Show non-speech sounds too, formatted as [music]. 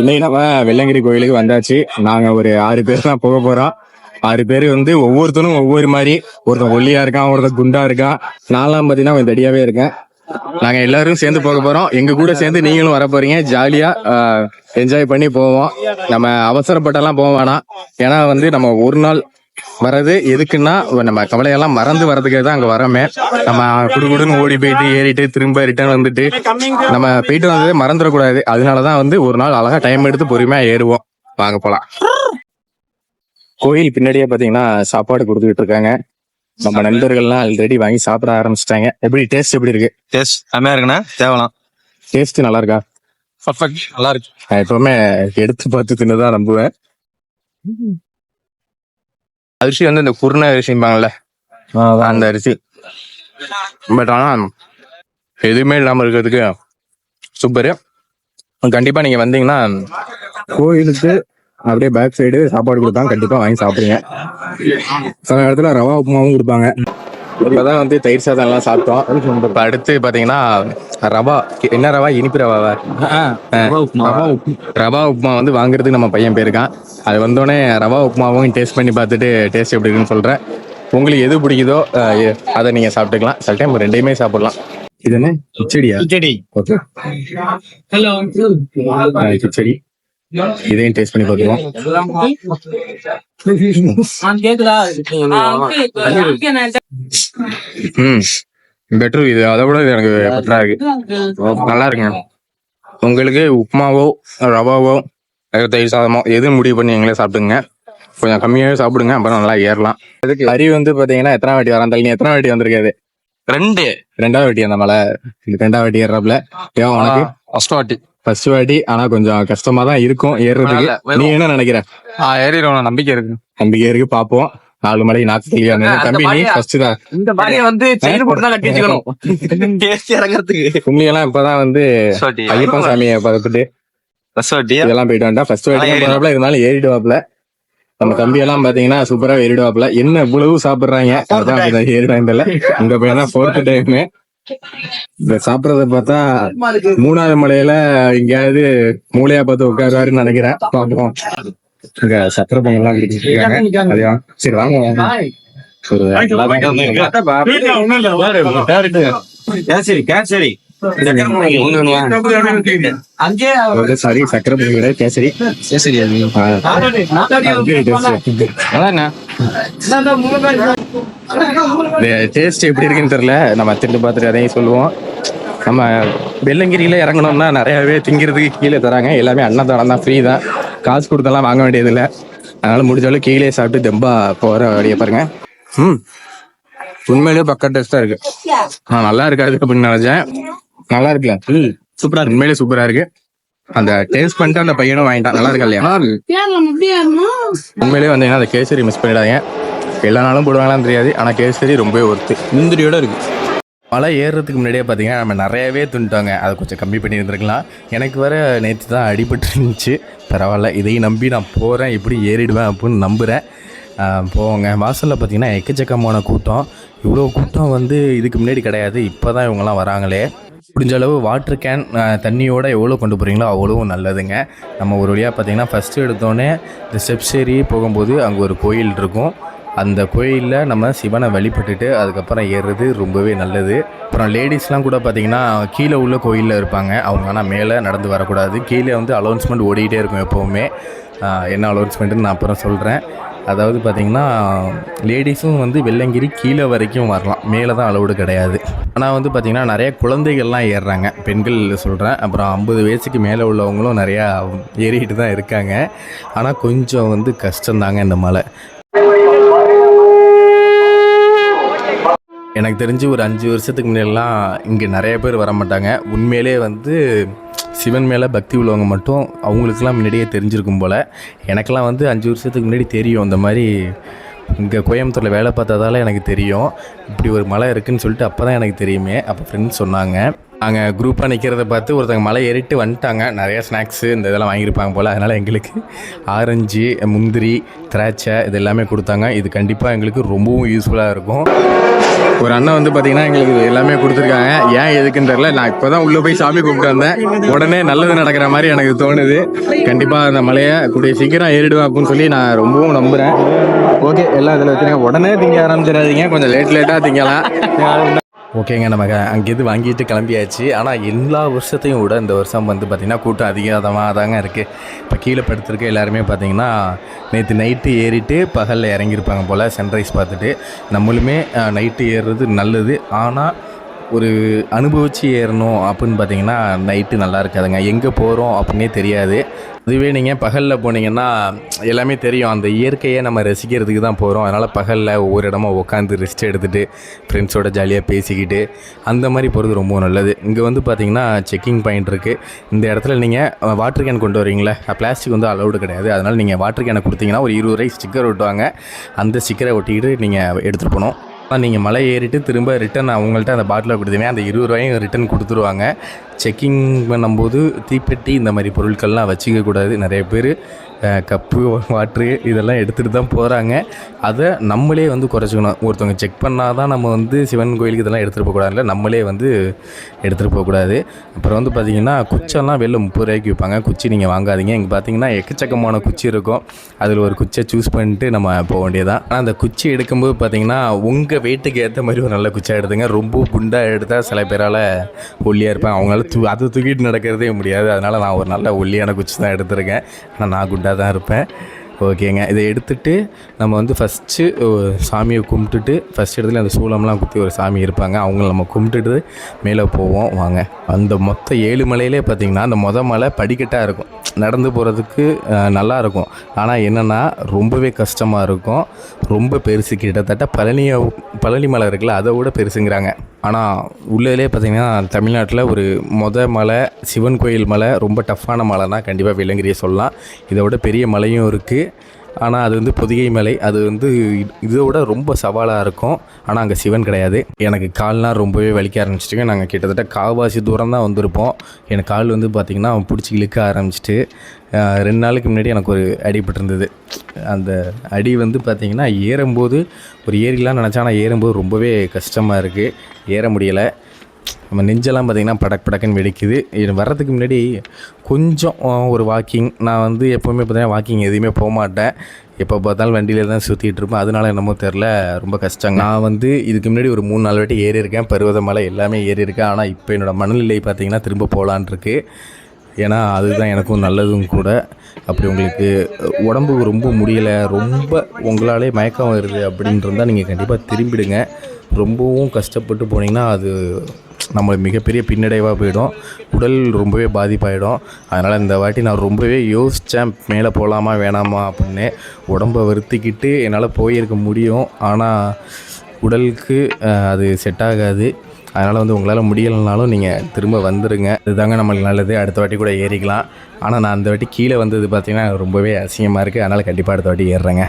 இன்னைக்கு நம்ம வெள்ளங்கிரி கோயிலுக்கு வந்தாச்சு. நாங்க ஒரு ஆறு பேர் தான் போக போறோம். ஆறு பேர் வந்து ஒவ்வொருத்தரும் ஒவ்வொரு மாதிரி ஒருத்தன் ஒல்லியா இருக்கான் ஒருத்தன் குண்டா இருக்கான். நான்லாம் பாத்தீங்கன்னா கொஞ்சம் தடியாவே இருக்கேன். நாங்க எல்லாரும் சேர்ந்து போக போறோம். எங்க கூட சேர்ந்து நீங்களும் வர போறீங்க. ஜாலியா என்ஜாய் பண்ணி போவோம். நம்ம அவசரப்பட்டெல்லாம் போக வேணாம். ஏன்னா வந்து நம்ம ஒரு நாள் வர்றது எதுக்குன்னா நம்ம கவலையெல்லாம் மறந்து வர்றதுக்கு தான் அங்க வரமே நம்ம குடுகுடுன்னு ஓடி போயிட்டு ஏறிட்டு திரும்ப ரிட்டர்ன் வந்துட்டு நம்ம போயிட்டு வந்ததே மறந்துடக்கூடாது. அதனாலதான் வந்து ஒரு நாள் அழகா டைம் எடுத்து பொறுமையா ஏறுவோம். வாங்க போலாம். கோயில் பின்னாடியே பாத்தீங்கன்னா சாப்பாடு கொடுத்துக்கிட்டு இருக்காங்க. நம்ம நண்பர்கள்லாம் ஆல்ரெடி வாங்கி சாப்பிட ஆரம்பிச்சிட்டாங்க. எப்படி டேஸ்ட் எப்படி இருக்கு? டேஸ்ட் செம்மையா இருக்குண்ணா. தேவலாம். டேஸ்ட் நல்லா இருக்கா? பர்ஃபெக்ட் நல்லா இருக்கு. நான் எப்பவுமே எடுத்து பார்த்து தின்னுதான் நம்புவேன். அரிசி வந்து இந்த குருணை அரிசிம்பாங்கல்ல அந்த அரிசி. பட் ஆனா எதுவுமே இல்லாம இருக்கிறதுக்கு சூப்பரு கண்டிப்பா நீங்க வந்தீங்கன்னா கோயிலுக்கு அப்படியே பேக் சைடு சாப்பாடு கொடுத்தாங்க கண்டிப்பா வாங்கி சாப்பிடுங்க. சில இடத்துல ரவா உப்புமாவும் கொடுப்பாங்க. இப்பதான் வந்து தயிர் சாதம் எல்லாம் சாப்பிட்டோம். இப்ப அடுத்து பாத்தீங்கன்னா ரவா என்ன ரவா? இனிப்பு ரவாவா? ரவா உப்புமா. ரவா உப்புமா வந்து வாங்குறதுக்கு நம்ம பையன் போயிருக்கான். அது வந்தோடனே ரவா உப்புமாவும் டேஸ்ட் பண்ணி பார்த்துட்டு டேஸ்ட் எப்படி இருக்குன்னு சொல்றேன். உங்களுக்கு எது பிடிக்குதோ அதை நீங்க சாப்பிட்டுக்கலாம். சில டைம் ரெண்டையுமே சாப்பிடலாம். இது என்ன? கிச்சடியா? கிச்சடி. ஓகே. கிச்சடி. இதையும் டேஸ்ட் பண்ணி பார்த்துருவோம் [laughs] ம். பெட்ரு இது. அதை விட இது எனக்கு பெட்டரா இருக்கு. நல்லா இருக்குங்க. உங்களுக்கு உப்புமாவோ ரவாவோ தயிர் சாதமோ எது முடிவு பண்ணி நீங்களே சாப்பிடுங்க. கொஞ்சம் கம்மியாவே சாப்பிடுங்க. அப்புறம் நல்லா ஏறலாம். ஹரி வந்து பாத்தீங்கன்னா எத்தனை வாட்டி வரான் தள்ளி. எத்தனை வாட்டி வந்திருக்காது? ரெண்டு. ரெண்டாவது வாட்டி அந்த மலை. ரெண்டாவது வாட்டி ஏறாப்ல உனக்கு? ஃபர்ஸ்ட் வாட்டி. ஃபர்ஸ்ட் வாட்டி ஆனா கொஞ்சம் கஷ்டமா தான் இருக்கும் ஏறுறதுக்கு. நீ என்ன நினைக்கிற? ஏறிடுவோம். நம்பிக்கை இருக்கு. நம்பிக்கை இருக்கு பாப்போம். நாலு மலை நாக்கு தெளிவாங்க தம்பி நீ ஃபர்ஸ்ட் தான். இந்த பாடியை வந்து செயின் போட்டு தான் கட்டி வச்சுக்கணும். [laughs] டேஸ்ட் இறங்குறதுக்கு. இப்பதான் வந்து ஐயப்பன் சாமியை பார்த்துட்டு இதெல்லாம் போயிட்டு வந்தா ஃபர்ஸ்ட் வாட்டி. போறப்பல இருந்தாலும் ஏறிடுவாப்ல நம்ம தம்பி எல்லாம் பாத்தீங்கன்னா சூப்பரா ஏறிடுவாப்ல என்ன இவ்வளவு சாப்பிடுறாங்க? அதான் ஏறிடுவாங்க இந்த பையன் தான் ஃபோர்த் டைம் இந்த சாப்பிடறத பார்த்தா மூணாவது மலையில எங்கேயாவது மூளையா பார்த்து உட்காருவாருன்னு நினைக்கிறேன். பாப்போம் இங்க சக்கரை பொங்கல்லாம் இருக்காங்க. அதையா சரி வாங்க கேசரி சாரி சக்கரை பொங்கல் கேசரி. கேசரி. டேஸ்ட் எப்படி இருக்குன்னு தெரியல. நம்ம திண்டு பார்த்துட்டு அதையும் சொல்லுவோம். நம்ம வெள்ளங்கிரியில இறங்கணும்னா நிறையவே திங்கிறதுக்கு கீழே தராங்க. எல்லாமே அன்னதானம் தான் ஃப்ரீ தான். காசு கொடுத்தெல்லாம் வாங்க வேண்டியது இல்லை அதனால முடிஞ்சாலும் கீழே சாப்பிட்டு தெம்பா போற வழியை பாருங்க. ம். உண்மையிலேயே பக்க டேஸ்டா இருக்கு. ஆ நல்லா இருக்காது அப்படின்னு நினைச்சேன். நல்லா இருக்குல்ல? ம். சூப்பரா இருக்கு. உண்மையிலேயே சூப்பரா இருக்கு. அந்த டேஸ்ட் பண்ணிட்டு அந்த பையனும் வாங்கிட்டான். நல்லா இருக்கா இல்லையா? உண்மையிலேயே வந்தீங்கன்னா அந்த கேசரி மிஸ் பண்ணிடாதீங்க. எல்லா நாளும் போடுவாங்களான்னு தெரியாது ஆனால் கேசரி ரொம்பவே ஒர்த்து முந்திரியோட இருக்கு. மலை ஏறுறதுக்கு முன்னாடியே பார்த்தீங்கன்னா நம்ம நிறையவே துண்டுட்டாங்க அதை கொஞ்சம் கம்மி பண்ணி இருந்திருக்கலாம் எனக்கு வர நேற்று தான் அடிபட்டு இருந்துச்சு. பரவாயில்ல இதையும் நம்பி நான் போகிறேன் இப்படி ஏறிடுவேன் அப்படின்னு நம்புகிறேன் போவோங்க. வாசலில் பார்த்தீங்கன்னா எக்கச்சக்கமான கூட்டம். இவ்வளோ கூட்டம் வந்து இதுக்கு முன்னாடி கிடையாது. இப்போ தான் இவங்கெல்லாம் வராங்களே. முடிஞ்ச அளவு வாட்டர் கேன் தண்ணியோட எவ்வளோ கொண்டு போகிறீங்களோ அவ்வளவும் நல்லதுங்க. நம்ம ஒரு வழியாக பார்த்தீங்கன்னா ஃபஸ்ட்டு எடுத்தோடனே இந்த ஸ்டெப்ஸ் ஏறி போகும்போது அங்கே ஒரு கோயில் இருக்கும். அந்த கோயிலில் நம்ம சிவனை வழிபட்டுட்டு அதுக்கப்புறம் ஏறுறது ரொம்பவே நல்லது. அப்புறம் லேடிஸ்லாம் கூட பார்த்தீங்கன்னா கீழே உள்ள கோயிலில் இருப்பாங்க. அவங்க ஆனால் மேலே நடந்து வரக்கூடாது. கீழே வந்து அலௌன்ஸ்மெண்ட் ஓடிக்கிட்டே இருக்கும் எப்போவுமே. என்ன அலௌன்ஸ்மெண்ட்டுன்னு நான் அப்புறம் சொல்கிறேன் அதாவது பார்த்தீங்கன்னா லேடிஸும் வந்து வெள்ளங்கிரி கீழே வரைக்கும் வரலாம். மேலே தான் அளவுடு கிடையாது. ஆனால் வந்து பார்த்திங்கன்னா நிறைய குழந்தைகள்லாம் ஏறுறாங்க. பெண்கள் சொல்கிறேன் அப்புறம் ஐம்பது வயசுக்கு மேலே உள்ளவங்களும் நிறையா ஏறிக்கிட்டு தான் இருக்காங்க. ஆனால் கொஞ்சம் வந்து கஷ்டம்தாங்க இந்த மலை. எனக்கு தெரிஞ்சு ஒரு அஞ்சு வருஷத்துக்கு முன்னாடிலாம் இங்கே நிறைய பேர் வர மாட்டாங்க. உண்மையிலே வந்து சிவன் மேலே பக்தி உள்ளவங்க மட்டும் அவங்களுக்குலாம் முன்னாடியே தெரிஞ்சிருக்கும் போல். எனக்கெல்லாம் வந்து அஞ்சு வருஷத்துக்கு முன்னாடி தெரியும். இந்த மாதிரி இங்கே கோயம்புத்தூரில் வேலை பார்த்ததால எனக்கு தெரியும். இப்படி ஒரு மலை இருக்குதுன்னு சொல்லிட்டு அப்போ தான் எனக்கு தெரியுமே. அப்போ ஃப்ரெண்ட்ஸ் சொன்னாங்க. அங்கே குரூப்பாக நிற்கிறத பார்த்து ஒருத்தங்க மலை ஏறிட்டு வந்துட்டாங்க. நிறைய ஸ்நாக்ஸு இந்த இதெல்லாம் வாங்கியிருப்பாங்க போல். அதனால் எங்களுக்கு ஆரஞ்சு முந்திரி திராட்சை இது எல்லாமே கொடுத்தாங்க. இது கண்டிப்பாக எங்களுக்கு ரொம்பவும் யூஸ்ஃபுல்லாக இருக்கும். ஒரு அண்ணன் வந்து பார்த்தீங்கன்னா எங்களுக்கு இது எல்லாமே கொடுத்துருக்காங்க. ஏன் எதுக்குன்னு தெரியல. நான் இப்போ தான் உள்ளே போய் சாமி கும்பிட்டு வந்தேன். உடனே நல்லது நடக்கிற மாதிரி எனக்கு தோணுது. கண்டிப்பாக அந்த மலையை கூடிய சீக்கிரம் ஏறிடுவேன் அப்படின்னு சொல்லி நான் ரொம்பவும் நம்புகிறேன் ஓகே எல்லாம் இதில் வச்சுருக்கேன் உடனே திங்க ஆரம்பிச்சிடாதீங்க. கொஞ்சம் லேட் லேட்டாக திங்கலாம். ஓகேங்க நம்ம அங்கேருந்து வாங்கிட்டு கிளம்பியாச்சு. ஆனால் எல்லா வருஷத்தையும் விட இந்த வருஷம் வந்து பார்த்திங்கன்னா கூட்டம் அதிகமாக தாங்க இருக்குது இப்போ கீழே படுத்துருக்க எல்லாருமே பார்த்திங்கன்னா நேற்று நைட்டு ஏறிட்டு பகலில் இறங்கியிருப்பாங்க போல் சன்ரைஸ் பார்த்துட்டு. நம்மளுமே நைட்டு ஏறுறது நல்லது. ஆனால் ஒரு அனுபவித்து ஏறணும் அப்படின்னு பார்த்தீங்கன்னா நைட்டு நல்லா இருக்காதுங்க. எங்கே போகிறோம் அப்படின்னே தெரியாது. அதுவே நீங்கள் பகலில் போனீங்கன்னா எல்லாமே தெரியும். அந்த இயற்கையை நம்ம ரசிக்கிறதுக்கு தான் போகிறோம் அதனால் பகலில் ஒவ்வொரு இடமா உட்காந்து ரெஸ்ட் எடுத்துகிட்டு ஃப்ரெண்ட்ஸோட ஜாலியாக பேசிக்கிட்டு அந்த மாதிரி போகிறது ரொம்ப நல்லது. இங்கே வந்து பார்த்தீங்கன்னா செக்கிங் பாயிண்ட் இருக்குது இந்த இடத்துல நீங்கள் வாட்டர் கேன் கொண்டு வரீங்களே? பிளாஸ்டிக் வந்து அலௌடு கிடையாது. அதனால் நீங்கள் வாட்டர் கேனை கொடுத்தீங்கன்னா ஒரு இருபது ரூபாய்க்கு ஸ்டிக்கர் ஒட்டுவாங்க. அந்த ஸ்டிக்கரை ஒட்டிக்கிட்டு நீங்கள் எடுத்துகிட்டு போகணும். நீங்கள் மலை ஏறிட்டு திரும்ப ரிட்டன் அவங்கள்ட்ட அந்த பாட்டிலை கொடுத்தீங்கன்னா அந்த இருபது ரூபாயும் ரிட்டன் கொடுத்துருவாங்க. செக்கிங் பண்ணும்போது தீப்பெட்டி இந்த மாதிரி பொருட்கள்லாம் வச்சுக்கக்கூடாது நிறைய பேர் கப்பு வாட்ரு இதெல்லாம் எடுத்துகிட்டு தான் போகிறாங்க அதை நம்மளே வந்து குறைச்சிக்கணும். ஒருத்தவங்க செக் பண்ணால் தான் நம்ம வந்து சிவன் கோயிலுக்கு இதெல்லாம் எடுத்துகிட்டு போகக்கூடாதுல நம்மளே வந்து எடுத்துகிட்டு போகக்கூடாது அப்புறம் வந்து பார்த்திங்கன்னா குச்செல்லாம் வெளில முப்பது ரூபாய்க்கு விற்பாங்க. குச்சி நீங்கள் வாங்காதீங்க. இங்கே பார்த்தீங்கன்னா எக்கச்சக்கமான குச்சி இருக்கும். அதில் ஒரு குச்சை சூஸ் பண்ணிட்டு நம்ம போக வேண்டியதான் ஆனால் அந்த குச்சி எடுக்கும்போது பார்த்தீங்கன்னா உங்கள் வெயிட்டுக்கு ஏற்ற மாதிரி ஒரு நல்ல குச்சியாக எடுத்துங்க. ரொம்ப குண்டாக எடுத்தால் சில பேரால் ஒல்லியாக இருப்பேன் அவங்களால அதை தூக்கிட்டு நடக்கிறதே முடியாது. அதனால் நான் ஒரு நல்ல ஒல்லியான குச்சி தான் எடுத்திருக்கேன். ஆனால் நான் குண்டாக தான் இருப்பேன். ஓகேங்க இதை எடுத்துட்டு நம்ம வந்து ஃபஸ்ட்டு சாமியை கும்பிட்டுட்டு ஃபஸ்ட் இடத்துல அந்த சூளம்லாம் குத்தி ஒரு சாமி இருப்பாங்க. அவங்கள நம்ம கும்பிட்டுட்டு மேலே போவோம். வாங்க. அந்த மொத்த ஏழு மலையிலே பார்த்திங்கன்னா அந்த மொத மலை படிக்கட்டாக இருக்கும். நடந்து போகிறதுக்கு நல்லா இருக்கும். ஆனால் என்னென்னா ரொம்பவே கஷ்டமாக இருக்கும். ரொம்ப பெருசு. கிட்டத்தட்ட பழனியை பழனி மலை இருக்குல்ல அதை விட பெருசுங்கிறாங்க. ஆனால் உள்ளதுலேயே பார்த்திங்கன்னா தமிழ்நாட்டில் ஒரு மொத மலை சிவன் கோயில் மலை ரொம்ப டஃப்பான மலைனா கண்டிப்பாக விலங்கிரியை சொல்லலாம். இதை விட பெரிய மலையும் இருக்குது ஆனால் அது வந்து பொதிகை மலை. அது வந்து இதை விட ரொம்ப சவாலாக இருக்கும். ஆனால் அங்கே சிவன் கிடையாது. எனக்கு கால்லாம் ரொம்பவே வலிக்க ஆரம்பிச்சிட்டுங்க. நாங்கள் கிட்டத்தட்ட காவாசி தூரம் தான் வந்திருப்போம். எனக்கு கால் வந்து பார்த்திங்கன்னா பிடிச்சி இழுக்க ஆரம்பிச்சிட்டு ரெண்டு நாளுக்கு முன்னாடி எனக்கு ஒரு அடிபட்டிருந்தது அந்த அடி வந்து பார்த்திங்கன்னா ஏறும்போது ஒரு ஏறிலாம் நினச்சா ஆனால் ஏறும்போது ரொம்பவே கஷ்டமாக இருக்குது ஏற முடியலை. நம்ம நெஞ்செல்லாம் பார்த்திங்கன்னா படக் படக்குன்னு வெடிக்குது. இது வர்றதுக்கு முன்னாடி கொஞ்சம் ஒரு வாக்கிங் நான் வந்து எப்போவுமே பார்த்தீங்கன்னா வாக்கிங் எதுவுமே போக மாட்டேன். எப்போ பார்த்தாலும் வண்டியில் தான் சுற்றிட்டு இருப்பேன். அதனால என்னமோ தெரில ரொம்ப கஷ்டம் நான் வந்து இதுக்கு முன்னாடி ஒரு மூணு நாலு வாட்டி ஏறி இருக்கேன். பருவதமலை எல்லாமே ஏறி இருக்கேன் ஆனால் இப்போ என்னோடய மனநிலை பார்த்திங்கன்னா திரும்ப போகலான் இருக்கு. ஏன்னா அதுதான் எனக்கும் நல்லதும் கூட. அப்படி உங்களுக்கு உடம்பு ரொம்ப முடியலை ரொம்ப உங்களாலே மயக்கம் வருது அப்படின்னு நீங்கள் கண்டிப்பாக திரும்பிடுங்க. ரொம்பவும் கஷ்டப்பட்டு போனீங்கன்னா அது நம்ம மிகப்பெரிய பின்னடைவாக போயிடும். உடல் ரொம்பவே பாதிப்பாயிடும். அதனால் இந்த வாட்டி நான் ரொம்பவே யோசித்தேன் மேலே போகலாமா வேணாமா அப்படின்னு. உடம்பை வருத்திக்கிட்டு என்னால் போயிருக்க முடியும். ஆனால் உடலுக்கு அது செட் ஆகாது. அதனால் வந்து உங்களால் முடியலைனாலும் நீங்கள் திரும்ப வந்துடுங்க இதுதாங்க நம்மளுக்கு நல்லது. அடுத்த வாட்டி கூட ஏறிக்கலாம். ஆனால் நான் அந்த வாட்டி கீழே வந்தது பார்த்திங்கன்னா ரொம்பவே அசிங்கமாக இருக்குது அதனால் கண்டிப்பாக அடுத்த வாட்டி ஏறுறேங்க.